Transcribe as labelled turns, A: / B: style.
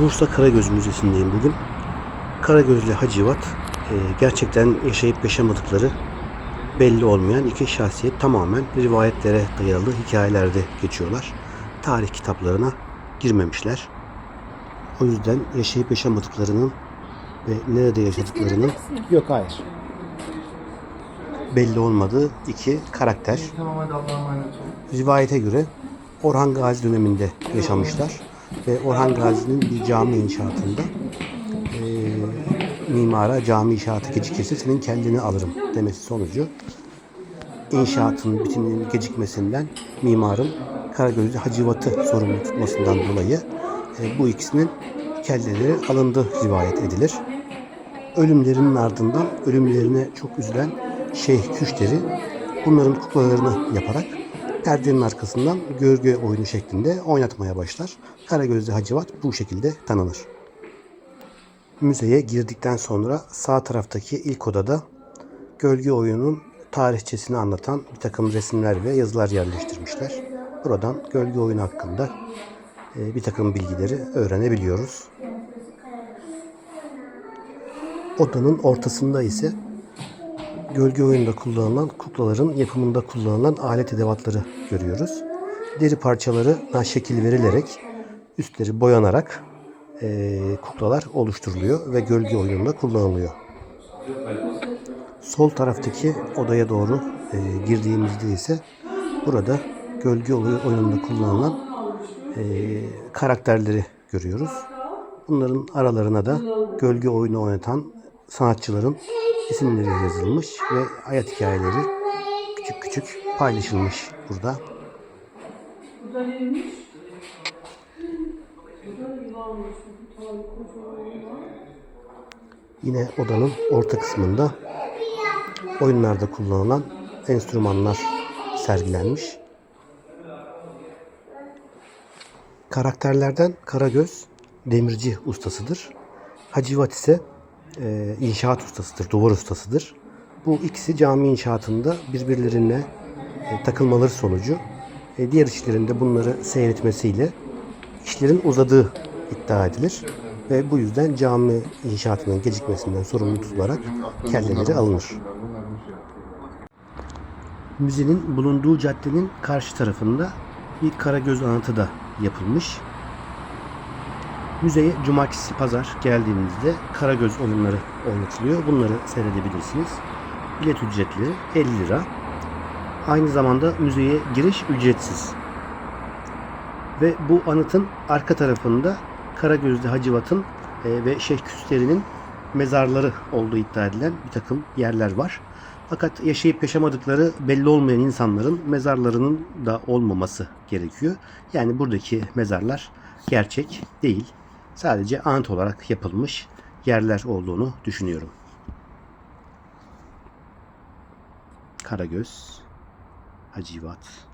A: Bursa Karagöz Müzesi'ndeyim bugün. Karagöz ile Hacivat e, gerçekten yaşayıp yaşamadıkları belli olmayan iki şahsiyet tamamen rivayetlere dayalı hikayelerde geçiyorlar. Tarih kitaplarına girmemişler. O yüzden yaşayıp yaşamadıklarının ve nerede yaşadıklarının
B: Yok hayır.
A: belli olmadığı iki karakter. Rivayete göre Orhan Gazi döneminde yaşamışlar ve Orhan Gazi'nin bir cami inşaatında eee, mimara cami inşaatı gecikirse senin kendini alırım demesi sonucu inşaatın bitiminin gecikmesinden mimarın Karagözlü Hacivat'ı sorumlu tutmasından dolayı e, bu ikisinin kelleleri alındı rivayet edilir. Ölümlerinin ardından ölümlerine çok üzülen Şeyh Küşteri bunların kuklalarını yaparak perdenin arkasından gölge oyunu şeklinde oynatmaya başlar. Karagözlü Hacivat bu şekilde tanınır. Müzeye girdikten sonra sağ taraftaki ilk odada gölge oyunun tarihçesini anlatan bir takım resimler ve yazılar yerleştirmişler. Buradan gölge oyunu hakkında e, bir takım bilgileri öğrenebiliyoruz. Odanın ortasında ise gölge oyununda kullanılan kuklaların yapımında kullanılan alet edevatları görüyoruz. Deri parçalarına şekil verilerek üstleri boyanarak eee, kuklalar oluşturuluyor ve gölge oyununda kullanılıyor. Sol taraftaki odaya doğru eee, girdiğimizde ise burada gölge oyu- oyununda kullanılan eee, karakterleri görüyoruz. Bunların aralarına da gölge oyunu oynatan sanatçıların isimleri yazılmış ve hayat hikayeleri küçük küçük paylaşılmış burada. Yine odanın orta kısmında oyunlarda kullanılan enstrümanlar sergilenmiş. Karakterlerden Karagöz demirci ustasıdır. Hacivat ise e, inşaat ustasıdır, duvar ustasıdır. Bu ikisi cami inşaatında birbirlerine e, takılmaları sonucu e, diğer işlerinde bunları seyretmesiyle işlerin uzadığı iddia edilir. Ve bu yüzden cami inşaatının gecikmesinden sorumlu tutularak kelleleri alınır. Müzenin bulunduğu caddenin karşı tarafında bir Karagöz anıtı da yapılmış. Müzeye cumartesi pazar geldiğinizde Karagöz oyunları oynatılıyor. Bunları seyredebilirsiniz. Bilet ücretleri 50 lira. Aynı zamanda müzeye giriş ücretsiz. Ve bu anıtın arka tarafında Karagözlü Hacivat'ın e, ve Şeyh Küsteri'nin mezarları olduğu iddia edilen bir takım yerler var. Fakat yaşayıp yaşamadıkları belli olmayan insanların mezarlarının da olmaması gerekiyor. Yani buradaki mezarlar gerçek değil. Sadece anıt olarak yapılmış yerler olduğunu düşünüyorum. Karagöz, Hacivat,